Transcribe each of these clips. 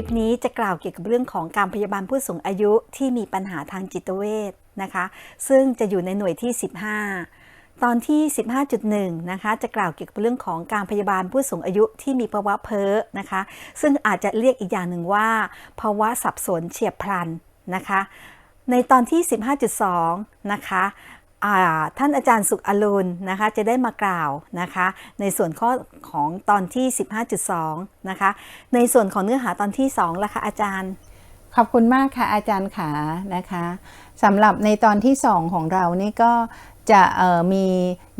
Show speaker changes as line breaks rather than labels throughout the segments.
ลิปนี้จะกล่าวเกี่ยวกับเรื่องของการพยาบาลผู้สูงอายุที่มีปัญหาทางจิตเวชนะคะ ซึ่งจะอยู่ในหน่วยที่ 15 ตอนที่ 15.1 นะคะ จะกล่าวเกี่ยวกับเรื่องของการพยาบาลผู้สูงอายุที่มีภาวะเพ้อนะคะ ซึ่งอาจจะเรียกอีกอย่างหนึ่งว่า ภาวะสับสนเฉียบพลันนะคะ ในตอนที่ 15.2 นะคะ ท่านอาจารย์สุขอรุณนะคะจะได้มากล่าวนะคะในส่วนข้อของตอนที่ 15.2 นะคะในส่วนของเนื้อหาตอนที่2ล่ะคะอาจารย์
ขอบคุณมากค่ะอาจารย์ขานะคะสำหรับในตอนที่ 2 ของเรานี่ก็จะมี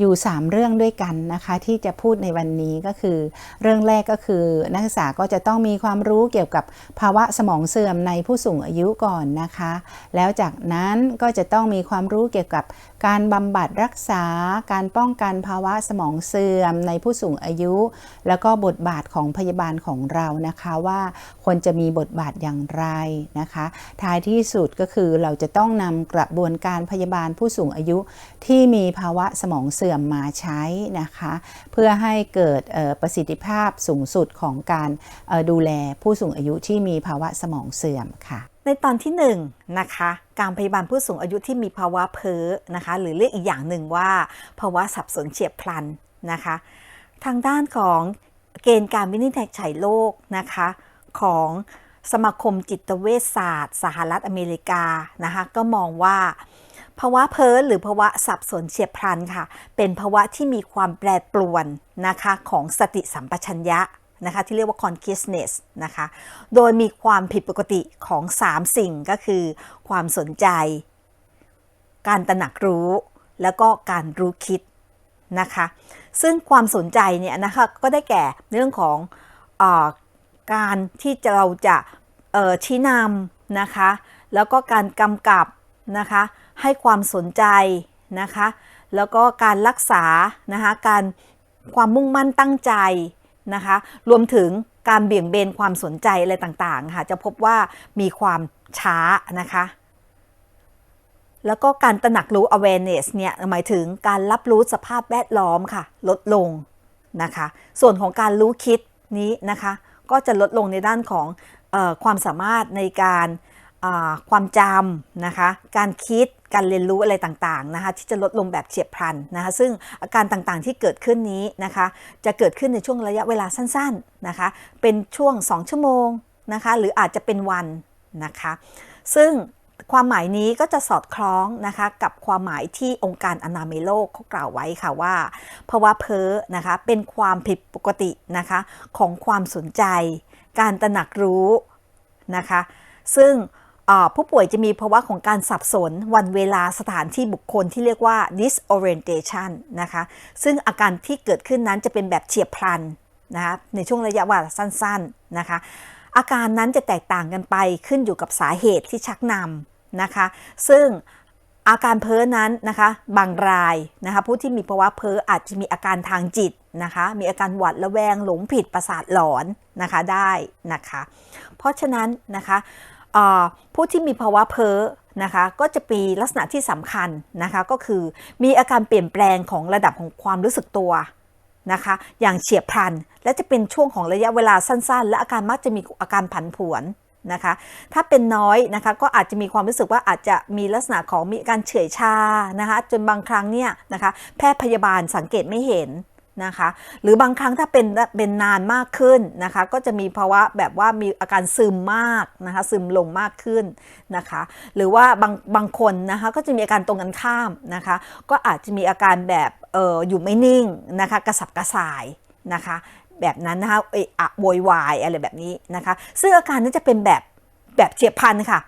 อยู่ 3 เรื่องด้วยกันนะคะที่จะพูดในวันนี้ก็คือ เรื่องแรกก็คือนักศึกษาก็จะต้องมีความรู้เกี่ยวกับภาวะสมองเสื่อมในผู้สูงอายุก่อนนะคะ แล้วจากนั้นก็จะต้องมีความรู้เกี่ยวกับการบำบัดรักษาการป้องกันภาวะสมองเสื่อมในผู้สูงอายุ แล้วก็บทบาทของพยาบาลของเรานะคะว่าควรจะมีบทบาทอย่างไรนะคะ ท้ายที่สุดก็คือเราจะต้องนำกระบวนการพยาบาลผู้สูงอายุที่มีภาวะสมองเสื่อมมาใช้นะคะ เพื่อให้เกิดประสิทธิภาพสูงสุดของการดูแลผู้สูงอายุที่มีภาวะสมองเสื่อมค่ะ
ในตอนที่1นะคะการพยาบาลผู้สูงอายุที่มีภาวะเพ้อนะคะหรือเรียกอีกอย่างหนึ่งว่า ภาวะสับสนเฉียบพลันนะคะ ทางด้านของเกณฑ์การวินิจฉัยโรคนะคะของ สมาคมจิตเวชศาสตร์ สหรัฐอเมริกานะคะก็มองว่าภาวะเพ้อหรือภาวะสับสนเฉียบพลันค่ะ เป็นภาวะที่มีความแปรปรวนนะคะของสติสัมปชัญญะนะคะที่เรียกว่า consciousness นะคะ โดยมีความผิดปกติของ 3 สิ่งก็คือ ความสนใจ การตระหนักรู้ แล้วก็การรู้คิดนะคะ ซึ่งความสนใจเนี่ยนะคะก็ได้แก่เรื่องของอ การที่จะเราจะชี้นำนะคะ แล้วก็การกำกับนะคะ ให้ความสนใจนะคะ แล้วก็การรักษานะคะการความมุ่งมั่นตั้งใจนะคะ รวมถึงการเบี่ยงเบนความสนใจอะไรต่างๆค่ะ จะพบว่ามีความช้านะคะ แล้วก็การตระหนักรู้ awareness เนี่ยหมายถึงการรับรู้สภาพแวดล้อมค่ะ ลดลงนะคะ ส่วนของการรู้คิดนี้นะคะ ก็จะลดลงในด้านของอความสามารถในการความจำนะคะ การคิด การเรียนรู้อะไรต่างๆนะคะที่จะลดลงแบบเฉียบพลันนะคะซึ่งอาการต่างๆที่เกิดขึ้นนี้นะคะจะเกิดขึ้นในช่วงระยะเวลาสั้นๆนะคะเป็นช่วง 2 ชั่วโมงนะคะหรืออาจจะเป็นวันนะคะซึ่ง ความหมายนี้ก็จะสอดคล้องนะคะกับความหมายที่องค์การอนามัยโลกเขากล่าวไว้ค่ะว่าภาวะเพ้อนะคะเป็นความผิดปกตินะคะของความสนใจ การตระหนักรู้นะคะซึ่งผู้ป่วยจะมีภาวะของการสับสนวันเวลาสถานที่บุคคลที่เรียกว่า disorientation นะคะซึ่งอาการที่เกิดขึ้นนั้นจะเป็นแบบเฉียบพลันนะคะในช่วงระยะเวลาสั้นๆนะคะ อาการนั้นจะแตกต่างกันไปขึ้นอยู่กับสาเหตุที่ชักนำนะคะ ซึ่งอาการเพ้อนั้นนะคะ บางรายนะคะผู้ที่มีภาวะเพ้ออาจจะมีอาการทางจิตนะคะ มีอาการหวาดระแวงหลงผิดประสาทหลอนนะคะได้นะคะ เพราะฉะนั้นนะคะผู้ที่มีภาวะเพ้อนะคะก็จะมีลักษณะที่สำคัญนะคะก็คือมีอาการเปลี่ยนแปลงของระดับของความรู้สึกตัว นะคะ อย่างเฉียบพลัน และจะเป็นช่วงของระยะเวลาสั้น ๆ และอาการมักจะมีอาการผันผวนนะคะ ถ้าเป็นน้อยนะคะก็อาจจะมีความรู้สึกว่าอาจจะมีลักษณะของมีการเฉื่อยชานะคะ จนบางครั้งเนี่ยนะคะ แพทย์พยาบาลสังเกตไม่เห็น นะคะ หรือบางครั้งถ้าเป็นเป็นนานมากขึ้นนะคะ ก็จะมีภาวะแบบว่ามีอาการซึมมากนะคะ ซึมลงมากขึ้นนะคะ หรือว่าบางบางคนนะคะก็จะมีอาการตรงกันข้ามนะคะ ก็อาจจะมีอาการแบบเอออยู่ไม่นิ่งนะคะ กระสับกระส่ายนะคะแบบนั้นนะคะเออะโวยวายอะไรแบบนี้นะคะ ซึ่งอาการนี้จะเป็นแบบแบบเฉียบพลันค่ะ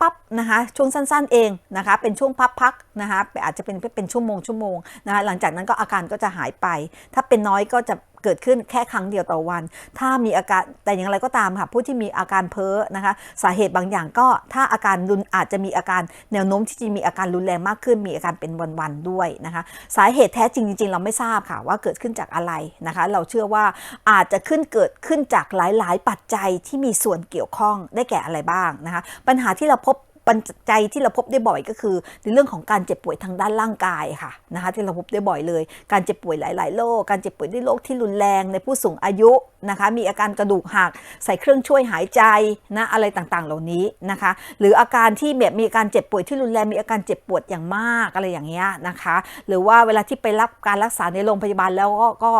ปั๊บๆนะคะช่วงสั้นๆเองนะคะเป็นช่วงพักๆนะคะอาจจะเป็นเป็นชั่วโมงชั่วโมงนะคะหลังจากนั้นก็อาการก็จะหายไป ถ้าเป็นน้อยก็จะ เกิดขึ้นแค่ครั้งเดียวต่อวัน ถ้ามีอาการแต่อย่างไรก็ตามค่ะผู้ที่มีอาการเพ้อนะคะ สาเหตุบางอย่างก็ถ้าอาการรุนอาจจะมีอาการแนวโน้มที่จะมีอาการรุนแรงมากขึ้น มีอาการเป็นวันๆด้วยนะคะ สาเหตุแท้จริงจริงเราไม่ทราบค่ะว่าเกิดขึ้นจากอะไรนะคะ เราเชื่อว่าอาจจะขึ้นเกิดขึ้นจากหลาย ๆ ปัจจัยที่มีส่วนเกี่ยวข้องได้แก่อะไรบ้างนะคะ ปัญหาที่เราพบ ปัจจัยที่เราพบได้บ่อยก็คือ ในเรื่องของการเจ็บป่วยทางด้านร่างกายค่ะนะคะที่เราพบได้บ่อยเลย การเจ็บป่วยหลาย ๆ โรคการเจ็บป่วยด้วยโรคที่รุนแรงในผู้สูงอายุนะคะมีอาการกระดูกหักใส่เครื่องช่วยหายใจนะอะไรต่างๆ เหล่านี้นะคะ หรืออาการที่แบบมีอาการเจ็บป่วยที่รุนแรงมีอาการเจ็บปวดอย่างมากอะไรอย่างเงี้ยนะคะ หรือว่าเวลาที่ไปรับการรักษาในโรงพยาบาลแล้วก็ก็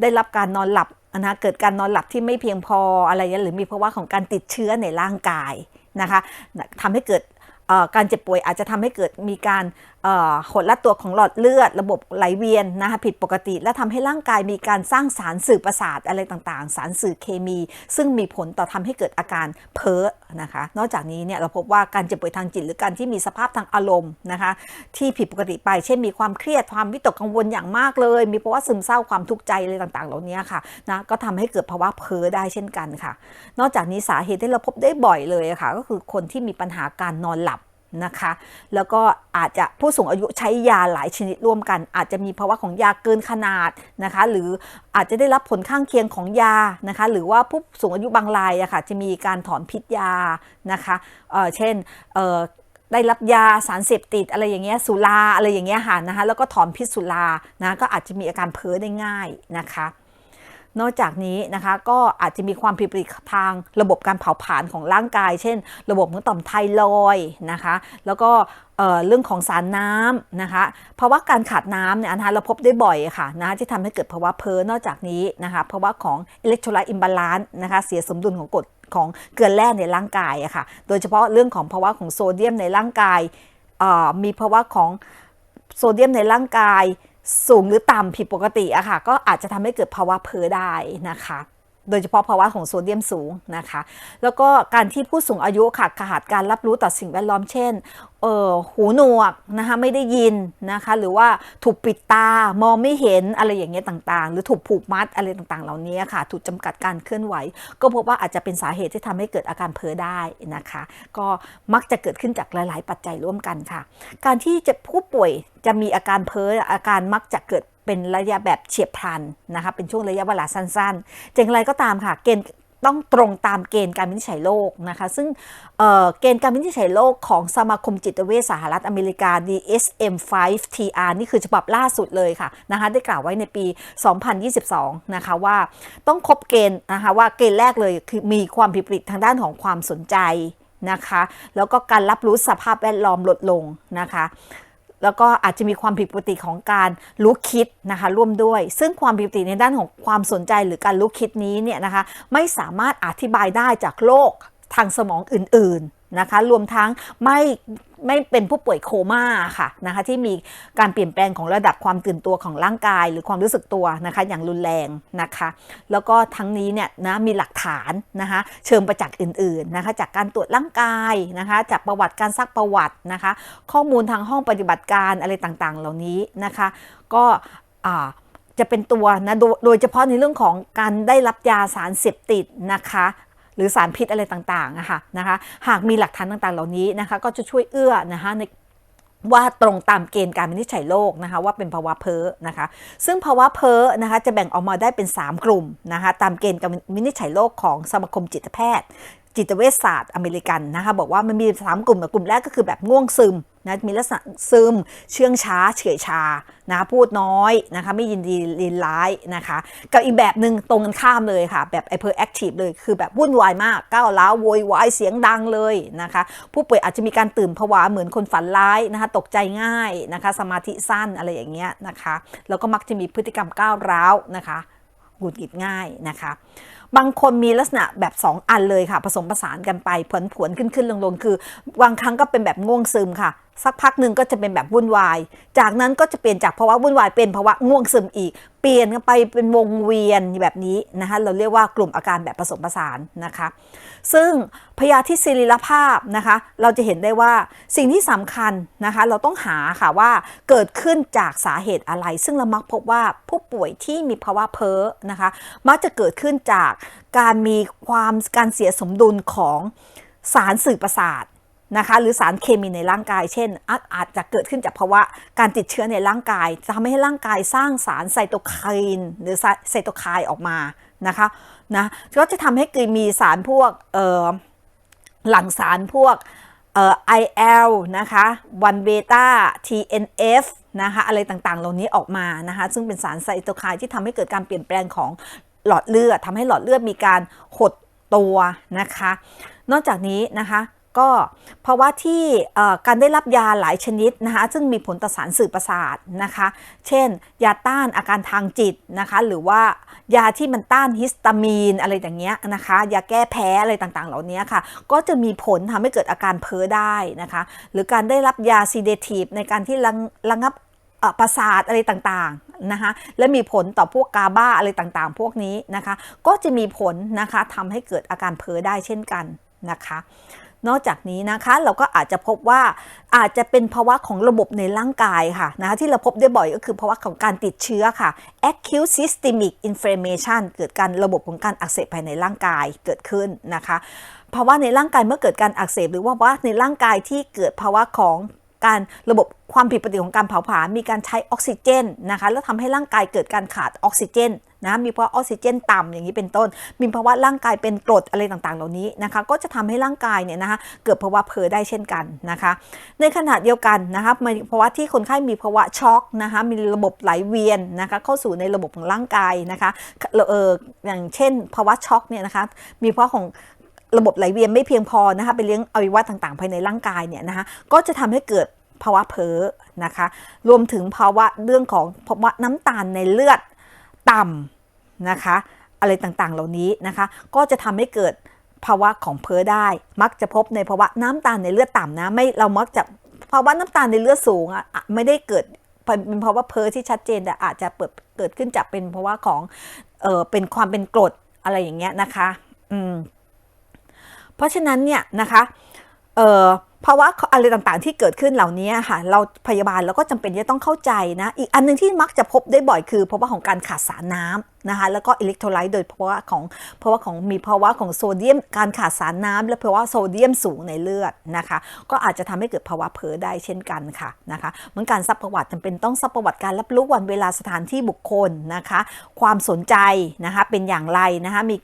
ได้รับการนอนหลับนะเกิดการนอนหลับที่ไม่เพียงพออะไรอย่างเงี้ยหรือมีภาวะของการติดเชื้อในร่างกาย นะคะทำให้เกิดการเจ็บป่วยอาจจะทำให้เกิดมีการหดลัดตัวของหลอดเลือด ระบบไหลเวียนนะคะผิดปกติ และทำให้ร่างกายมีการสร้างสารสื่อประสาทอะไรต่างๆ สารสื่อเคมี ซึ่งมีผลต่อทำให้เกิดอาการเพ้อนะคะ นอกจากนี้เนี่ยเราพบว่าการเจ็บป่วยทางจิตหรือการที่มีสภาพทางอารมณ์นะคะที่ผิดปกติไปเช่นมีความเครียดความวิตกกังวลอย่างมากเลย มีภาวะซึมเศร้าความทุกข์ใจอะไรต่างๆ เหล่านี้ค่ะนะก็ทำให้เกิดภาวะเพ้อได้เช่นกันค่ะ นอกจากนี้สาเหตุที่เราพบได้บ่อยเลยะค่ะ ก็คือคนที่มีปัญหาการนอนหลับ นะคะ แล้วก็อาจจะผู้สูงอายุใช้ยาหลายชนิดร่วมกัน อาจจะมีภาวะของยาเกินขนาดนะคะ หรืออาจจะได้รับผลข้างเคียงของยานะคะ หรือว่าผู้สูงอายุบางรายอะค่ะจะมีการถอนพิษยานะคะเเช่นได้รับยาสารเสพติดอะไรอย่างเงี้ยสุราอะไรอย่างเงี้ยค่ะนะคะแล้วก็ถอนพิษสุรานะก็อาจจะมีอาการเพ้อได้ง่ายนะคะ นอกจากนี้นะคะก็อาจจะมีความผิดปกติทางระบบการเผาผลาญของร่างกาย เช่น ระบบของต่อมไทรอยนะคะ แล้วก็เเรื่องของสารน้ำนะคะภาวะการขาดน้ำเนี่ยนะคะเราพบได้บ่อยค่ะนะที่ทำให้เกิดภาวะเพ้อนอกจากนี้นะคะภาวะของอิเล็กโทรไลต์อิมบาลานซ์นะคะเสียสมดุลของกรดของเกลือแร่ในร่างกายอะค่ะ โดยเฉพาะเรื่องของภาวะของโซเดียมในร่างกายมีภาวะของโซเดียมในร่างกาย สูงหรือต่ำผิดปกติอะค่ะ ก็อาจจะทำให้เกิดภาวะเพ้อได้นะคะ โดยเฉพาะภาวะของโซเดียมสูงนะคะ แล้วก็การที่ผู้สูงอายุค่ะขาดการรับรู้ต่อสิ่งแวดล้อมเช่นเออหูหนวกนะคะไม่ได้ยินนะคะหรือว่าถูกปิดตามองไม่เห็นอะไรอย่างเงี้ยต่างๆ หรือถูกผูกมัดอะไรต่างๆ เหล่านี้ค่ะถูกจำกัดการเคลื่อนไหว ก็พบว่าอาจจะเป็นสาเหตุที่ทำให้เกิดอาการเพ้อได้นะคะ ก็มักจะเกิดขึ้นจากหลาย ๆ ปัจจัยร่วมกันค่ะ การที่จะผู้ป่วยจะมีอาการเพ้ออาการมักจะเกิด เป็นระยะแบบเฉียบพลันนะคะเป็นช่วงระยะเวลาสั้นๆอย่างไรก็ตามค่ะเกณฑ์ต้องตรงตามเกณฑ์การวินิจฉัยโรคนะคะ ซึ่งเเกณฑ์การวินิจฉัยโรคของสมาคมจิตเวชสหรัฐอเมริกา DSM-5 TR นี่คือฉบับล่าสุดเลยค่ะนะคะ ได้กล่าวไว้ในปี 2022 นะคะว่าต้องครบเกณฑ์นะคะว่าเกณฑ์แรกเลยคือมีความผิดปกติทางด้านของความสนใจนะคะ แล้วก็การรับรู้สภาพแวดล้อมลดลงนะคะ แล้วก็อาจจะมีความผิดปกติของการรู้คิดนะคะร่วมด้วย ซึ่งความผิดปกติในด้านของความสนใจหรือการรู้คิดนี้เนี่ยนะคะไม่สามารถอธิบายได้จากโรคทางสมองอื่นๆนะคะรวมทั้งไม่ ไม่เป็นผู้ป่วยโคม่าค่ะนะคะที่มีการเปลี่ยนแปลงของระดับความตื่นตัวของร่างกาย หรือความรู้สึกตัวนะคะอย่างรุนแรงนะคะ แล้วก็ทั้งนี้เนี่ยนะมีหลักฐานนะคะเชิงประจักษ์อื่นๆนะคะจากการตรวจร่างกายนะคะจากประวัติการซักประวัตินะคะ ข้อมูลทางห้องปฏิบัติการอะไรต่างๆ เหล่านี้นะคะ ก็อ่าจะเป็นตัวนะโดยโดยเฉพาะในเรื่องของการได้รับยาสารเสพติดนะคะ รือสารพิษอะไรต่างๆนะคะนะคะหากมีหลักฐานต่างๆ เหล่านี้นะคะก็จะช่วยเอื้อนะคะในว่าตรงตามเกณฑ์การวินิจฉัยโรคนะคะว่าเป็นภาวะเพ้อนะคะ ซึ่งภาวะเพ้อนะคะจะแบ่งออกมาได้เป็น 3 กลุ่มนะคะตามเกณฑ์การวินิจฉัยโรคของสมาคมจิตแพทย์ จิตเวชศาสตร์อเมริกันนะคะบอกว่ามันมี 3 กลุ่มกลุ่มแรกก็คือแบบง่วงซึมนะมีลักษณะซึม เชื่องช้า เฉื่อยชานะพูดน้อยนะคะไม่ยินดีลินร้ายนะคะกับอีกแบบหนึ่งตรงกันข้ามเลยค่ะ แบบ hyperactive เลยคือแบบวุ่นวายมาก ก้าวร้าวโวยวายเสียงดังเลยนะคะผู้ป่วยอาจจะมีการตื่นผวาเหมือนคนฝันร้ายนะคะตกใจง่ายนะคะสมาธิสั้นอะไรอย่างเงี้ยนะคะแล้วก็มักจะมีพฤติกรรมก้าวร้าวนะคะหงุดหงิดง่ายนะคะ บางคนมีลักษณะแบบ 2 อันเลยค่ะ ผสมผสานกันไปผลผวนขึ้นขึ้นลงลงคือบางครั้งก็เป็นแบบง่วงซึมค่ะ สักพักหนึ่งก็จะเป็นแบบวุ่นวาย จากนั้นก็จะเปลี่ยนจากภาวะวุ่นวายเป็นภาวะง่วงซึมอีก เปลี่ยนกันไปเป็นวงเวียนแบบนี้นะคะ เราเรียกว่ากลุ่มอาการแบบผสมผสานนะคะ ซึ่งพยาธิศิริรภาพนะคะ เราจะเห็นได้ว่าสิ่งที่สำคัญนะคะ เราต้องหาค่ะว่าเกิดขึ้นจากสาเหตุอะไร ซึ่งเรามักพบว่าผู้ป่วยที่มีภาวะเพ้อนะคะ มักจะเกิดขึ้นจากการมีความการเสียสมดุลของสารสื่อประสาท นะคะหรือสารเคมีในร่างกาย เช่น อาจจะเกิดขึ้นจากภาวะการติดเชื้อในร่างกาย จะทำให้ร่างกายสร้างสารไซโตไคน์หรือไซโตไคน์ออกมานะคะนะก็จะทำให้เกิดมีสารพวกหลั่งสารพวกเอ่อ IL นะคะ1เบต้า TNF นะคะอะไรต่างๆ เหล่านี้ออกมานะคะซึ่งเป็นสารไซโตไคน์ที่ทำให้เกิดการเปลี่ยนแปลงของหลอดเลือดทำให้หลอดเลือดมีการหดตัวนะคะ นอกจากนี้นะคะ ก็เพราะว่าที่การได้รับยาหลายชนิดนะคะซึ่งมีผลต่อสารสื่อประสาทนะคะเช่น ยาต้านอาการทางจิตนะคะหรือว่ายาที่มันต้านฮิสตามีนอะไรอย่างเงี้ยนะคะยาแก้แพ้อะไรต่างๆ เหล่านี้ค่ะก็จะมีผลทำให้เกิดอาการเพ้อได้นะคะหรือการได้รับยาซีเดทีฟในการที่ระงระงับประสาทอะไรต่างๆนะคะและมีผลต่อพวกกาบ้าอะไรต่างๆ พวกนี้นะคะก็จะมีผลนะคะทำให้เกิดอาการเพ้อได้เช่นกัน นะคะ นอกจากนี้นะคะเราก็อาจจะพบว่าอาจจะเป็นภาวะของระบบในร่างกายค่ะนะคะที่เราพบได้บ่อยก็คือภาวะของการติดเชื้อค่ะ acute systemic inflammation เกิดการระบบของการอักเสบภายในร่างกายเกิดขึ้นนะคะภาวะในร่างกายเมื่อเกิดการอักเสบหรือว่าว่าในร่างกายที่เกิดภาวะของ การระบบความผิดปกติของการเผาผลาญมีการใช้ออกซิเจนนะคะแล้วทำให้ร่างกายเกิดการขาดออกซิเจนนะมีภาวะออกซิเจนต่ำอย่างนี้เป็นต้น มีภาวะร่างกายเป็นกรดอะไรต่างๆ เหล่านี้นะคะก็จะทำให้ร่างกายเนี่ยนะคะเกิดภาวะเพ้อได้เช่นกันนะคะในขณะเดียวกันนะคะภาวะที่คนไข้มีภาวะช็อกนะคะมีระบบไหลเวียนนะคะเข้าสู่ในระบบของร่างกายนะคะเอออย่างเช่น ภาวะช็อกเนี่ยนะคะมีภาวะของ ระบบไหลเวียนไม่เพียงพอนะคะไปเลี้ยงอวัยวะต่างๆ ภายในร่างกายเนี่ยนะคะก็จะทำให้เกิดภาวะเพ้อนะคะ รวมถึงภาวะเรื่องของภาวะน้ำตาลในเลือดต่ำนะคะอะไรต่างๆ เหล่านี้นะคะ ก็จะทำให้เกิดภาวะของเพ้อได้ มักจะพบในภาวะน้ำตาลในเลือดต่ำนะไม่เรามักจะภาวะน้ำตาลในเลือดสูงอะอะไม่ได้เกิดเป็นภาวะเพ้อที่ชัดเจนแต่อาจจะเปิดเกิดขึ้นจากเป็นภาวะของเออเป็นความเป็นกรดอะไรอย่างเงี้ยนะคะ อืม เพราะฉะนั้นเนี่ยนะคะเอ่อภาวะอะไรต่างๆที่เกิดขึ้นเหล่านี้ค่ะ เราพยาบาลเราก็จำเป็นจะต้องเข้าใจนะ อีกอันหนึงที่มักจะพบได้บ่อยคือภาวะของการขาดสารน้ำนะคะแล้วก็อิเล็กโทรไลต์โดยภาะวะของภาะวะของมีภาวะของโซเดียมการขาดสารน้ำและภาวะโซเดียมสูงในเลือดนะคะ ก็อาจจะทำให้เกิดภาวะเพ้อได้เช่นกันค่ะนะคะเหมือนการซักประวัติจำเป็นต้องซักประวัติการรับรู้วันเวลาสถานที่บุคคลนะคะ ความสนใจนะคะเป็นอย่างไรนะคะมี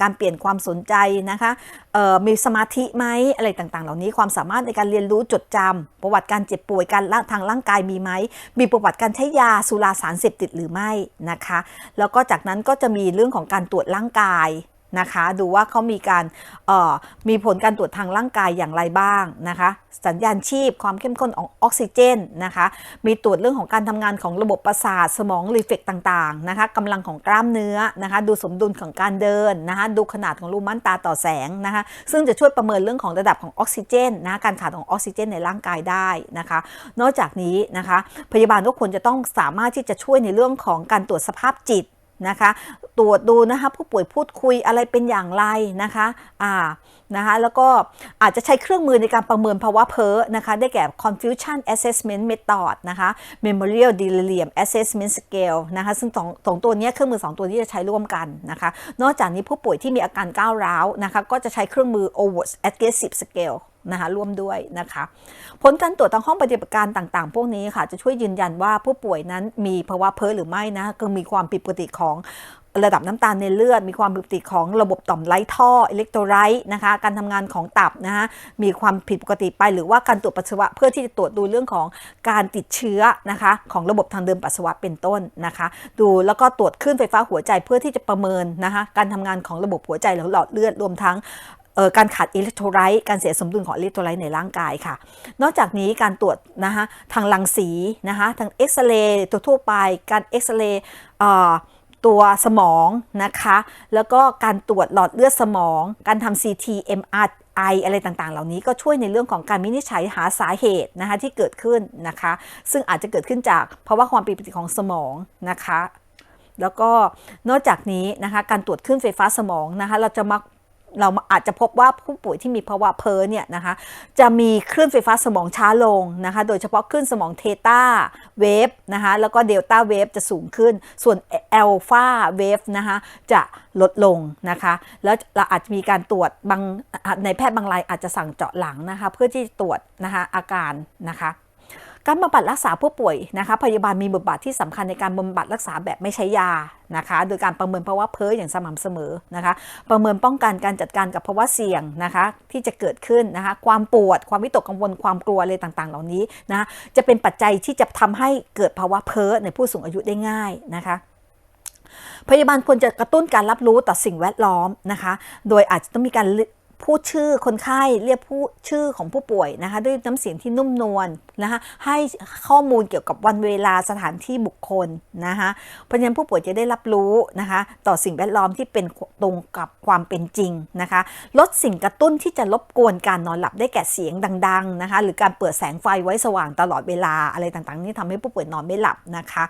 การเปลี่ยนความสนใจนะคะมีสมาธิไหมอะไรต่างๆ เหล่านี้ความสามารถในการเรียนรู้จดจำประวัติการเจ็บป่วยการทางร่างกายมีไหมมีประวัติการใช้ยาสุราสารเสพติดหรือไม่นะคะ แล้วก็จากนั้นก็จะมีเรื่องของการตรวจร่างกายนะคะ ดูว่าเขามีการมีผลการตรวจทางร่างกายอย่างไรบ้างนะคะ สัญญาณชีพความเข้มข้นของออกซิเจนนะคะ มีตรวจเรื่องของการทำงานของระบบประสาทสมองรีเฟกต่างๆนะคะกำลังของกล้ามเนื้อนะคะ ดูสมดุลของการเดินนะคะดูขนาดของรูม่านตาต่อแสงนะคะ ซึ่งจะช่วยประเมินเรื่องของระดับของออกซิเจนนะะการขาดของออกซิเจนในร่างกายได้นะคะ นอกจากนี้นะคะ พยาบาลทุกคนจะต้องสามารถที่จะช่วยในเรื่องของการตรวจสภาพจิต นะคะตรวจดูนะคะผู้ป่วยพูดคุยอะไรเป็นอย่างไรนะคะอ่านะคะแล้วก็อาจจะใช้เครื่องมือในการประเมินภาวะเพ้อนะคะได้แก่ confusion assessment method นะคะ memorial delirium assessment scale นะคะซึ่งสองสองตัวนี้เครื่องมือสองตัวนี้จะใช้ร่วมกันนะคะนอกจากนี้ผู้ป่วยที่มีอาการก้าวร้าวนะคะก็จะใช้เครื่องมือ overt aggressive scale นะคะร่วมด้วยนะคะ ผลการตรวจทางห้องปฏิบัติการต่างๆ พวกนี้ค่ะ จะช่วยยืนยันว่าผู้ป่วยนั้นมีภาวะเพ้อหรือไม่นะก็มีความผิดปกติของระดับน้ำตาลในเลือด มีความผิดปกติของระบบต่อมไร้ท่ออิเล็กโทรไลต์นะคะ การทำงานของตับนะคะมีความผิดปกติไปหรือว่าการตรวจปัสสาวะเพื่อที่จะตรวจดูเรื่องของการติดเชื้อนะคะของระบบทางเดินปัสสาวะเป็นต้นนะคะ ดูแล้วก็ตรวจคลื่นไฟฟ้าหัวใจเพื่อที่จะประเมินนะคะการทำงานของระบบหัวใจหรือหลอดเลือดรวมทั้ง การขาดอิเล็กโทรไลต์การเสียสมดุลของอิเล็กโทรไลต์ในร่างกายค่ะ นอกจากนี้การตรวจนะคะทางรังสีนะคะทางเอ็กซเรย์ตัวทั่วไป การเอ็กซเรย์เอ่อตัวสมองนะคะ แล้วก็การตรวจหลอดเลือดสมอง การทำ CT MRI อะไรต่างๆ เหล่านี้ก็ช่วยในเรื่องของการวินิจฉัยหาสาเหตุนะคะที่เกิดขึ้นนะคะ ซึ่งอาจจะเกิดขึ้นจากภาวะความผิดปกติของสมองนะคะ แล้วก็นอกจากนี้นะคะการตรวจคลื่นไฟฟ้าสมองนะคะเราจะมัก เราอาจจะพบว่าผู้ป่วยที่มีภาวะเพ้อเนี่ยนะคะจะมีคลื่นไฟฟ้าสมองช้าลงนะคะโดยเฉพาะคลื่นสมองเทตาเวฟนะคะแล้วก็เดลต้าเวฟจะสูงขึ้น ส่วนอัลฟาเวฟนะคะจะลดลงนะคะแล้วเราอาจจะมีการตรวจบางในแพทย์บางรายอาจจะสั่งเจาะหลังนะคะเพื่อที่จะตรวจนะคะอาการนะคะ การบำบัดรักษาผู้ป่วยนะคะพยาบาลมีบทบาทที่สำคัญในการบำบัดรักษาแบบไม่ใช้ยานะคะโดยการประเมินภาวะเพ้ออย่างสม่ำเสมอนะคะประเมินป้องกันการจัดการกับภาวะเสี่ยงนะคะที่จะเกิดขึ้นนะคะความปวด ความวิตกกังวลความกลัวอะไรต่างๆ เหล่านี้นะจะเป็นปัจจัยที่จะทำให้เกิดภาวะเพ้อในผู้สูงอายุได้ง่ายนะคะพยาบาลควรจะกระตุ้นการรับรู้ต่อสิ่งแวดล้อมนะคะ โดยอาจจะต้องมีการ พูดชื่อคนไข้เรียกผู้ชื่อของผู้ป่วยนะคะ ด้วยน้ำเสียงที่นุ่มนวลนะคะให้ข้อมูลเกี่ยวกับวันเวลาสถานที่บุคคลนะคะเพราะฉะนั้นผู้ป่วยจะได้รับรู้นะคะ ต่อสิ่งแวดล้อมที่เป็นตรงกับความเป็นจริงนะคะ ลดสิ่งกระตุ้นที่จะรบกวนการนอนหลับได้แก่เสียงดัง ๆนะคะ หรือการเปิดแสงไฟไว้สว่างตลอดเวลาอะไรต่างๆ นี่ทำให้ผู้ป่วยนอนไม่หลับนะคะ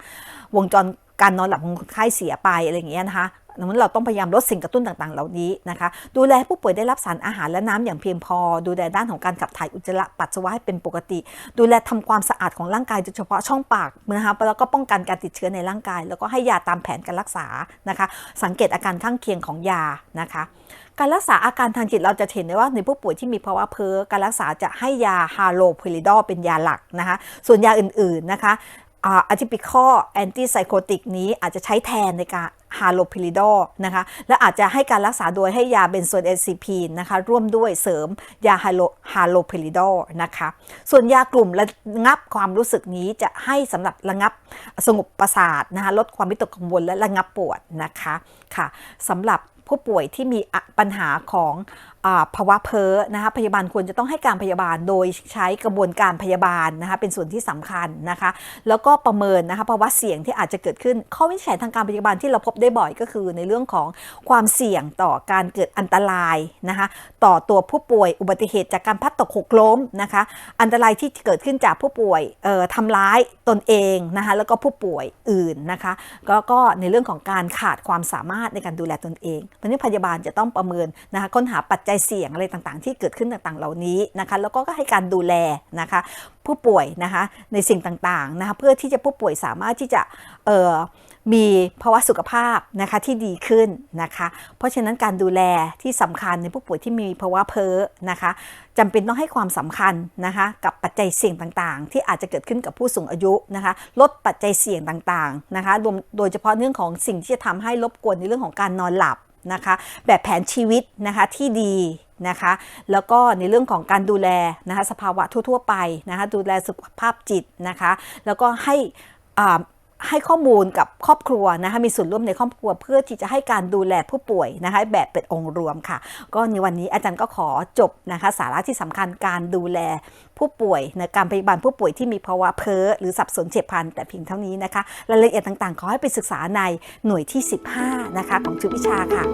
วงจรการนอนหลับของคนไข้เสียไปอะไรอย่างเงี้ยนะคะ ดังนั้นเราต้องพยายามลดสิ่งกระตุ้นต่างๆ เหล่านี้นะคะ ดูแลผู้ป่วยได้รับสารอาหารและน้ำอย่างเพียงพอ ดูแลด้านของการขับถ่ายอุจจาระปัสสาวะให้เป็นปกติ ดูแลทำความสะอาดของร่างกายโดยเฉพาะช่องปากนะคะแล้วก็ป้องกันการติดเชื้อในร่างกาย แล้วก็ให้ยาตามแผนการรักษานะคะ สังเกตอาการข้างเคียงของยานะคะการรักษาอาการทางจิตเราจะเห็นได้ว่าในผู้ป่วยที่มีภาวะเพ้อการรักษาจะให้ยาฮาโลเพริดอเป็นยาหลักนะคะส่วนยาอื่นๆนะคะอะทิปิคอแอนตี้ไซโคติกนี้อาจจะใช้แทนในการ ฮาโลพิลิดอนะคะ และอาจจะให้การรักษาโดยให้ยาเบนโซเอซีพีนนะคะ ร่วมด้วยเสริมยาฮาโลฮาโลพิลิดอนะคะ ส่วนยากลุ่มระงับความรู้สึกนี้จะให้สำหรับระงับสงบประสาทนะคะ ลดความวิตกกังวลและระงับปวดนะคะค่ะสำหรับ ผู้ป่วยที่มีปัญหาของภาวะเพ้อนะคะพยาบาลควรจะต้องให้การพยาบาลโดยใช้กระบวนการพยาบาลนะคะเป็นส่วนที่สำคัญนะคะ แล้วก็ประเมินนะคะภาวะเสี่ยงที่อาจจะเกิดขึ้น ข้อวินิจฉัยทางการพยาบาลที่เราพบได้บ่อยก็คือ ในเรื่องของความเสี่ยงต่อการเกิดอันตรายนะคะต่อตัวผู้ป่วยอุบัติเหตุจากการพัดตกหกล้มนะคะ อันตรายที่เกิดขึ้นจากผู้ป่วยทำร้ายตนเองนะคะแล้วก็ผู้ป่วยอื่นนะคะก็ก็ในเรื่องของการขาดความสามารถในการดูแลตนเอง ราะนี้พยาบาลจะต้องประเมินนะคะค้นหาปัจจัยเสี่ยงอะไรต่างๆ ที่เกิดขึ้นต่างๆ เหล่านี้นะคะแล้วก็ให้การดูแลนะคะผู้ป่วยนะคะในสิ่งต่างๆนะคะเพื่อที่จะผู้ป่วยสามารถที่จะเอ่อมีภาวะสุขภาพนะคะที่ดีขึ้นนะคะ เพราะฉะนั้นการดูแลที่สำคัญในผู้ป่วยที่มีภาวะเพ้อนะคะจำเป็นต้องให้ความสำคัญนะคะกับปัจจัยเสี่ยงต่างๆ ที่อาจจะเกิดขึ้นกับผู้สูงอายุนะคะ ลดปัจจัยเสี่ยงต่างๆนะคะรวมโดยเฉพาะเรื่องของสิ่งที่จะทำให้รบกวนในเรื่องของการนอนหลับ นะคะ แบบแผนชีวิตนะคะที่ดีนะคะ แล้วก็ในเรื่องของการดูแลนะคะสภาวะทั่ว ๆ ไปนะคะ ดูแลสุขภาพจิตนะคะ แล้วก็ให้อ่า ให้ข้อมูลกับครอบครัวนะคะมีส่วนร่วมในครอบครัว เพื่อที่จะให้การดูแลผู้ป่วยนะคะแบบเป็นองค์รวมค่ะ ก็ในวันนี้อาจารย์ก็ขอจบนะคะสาระที่สำคัญการดูแลผู้ป่วยในการพยาบาลผู้ป่วยที่มีภาวะเพ้อหรือสับสนเฉียบพลันแต่เพียงเท่านี้นะคะรายละเอียดต่างๆ ขอให้ไปศึกษาในหน่วยที่ 15 นะคะของชุดวิชาค่ะ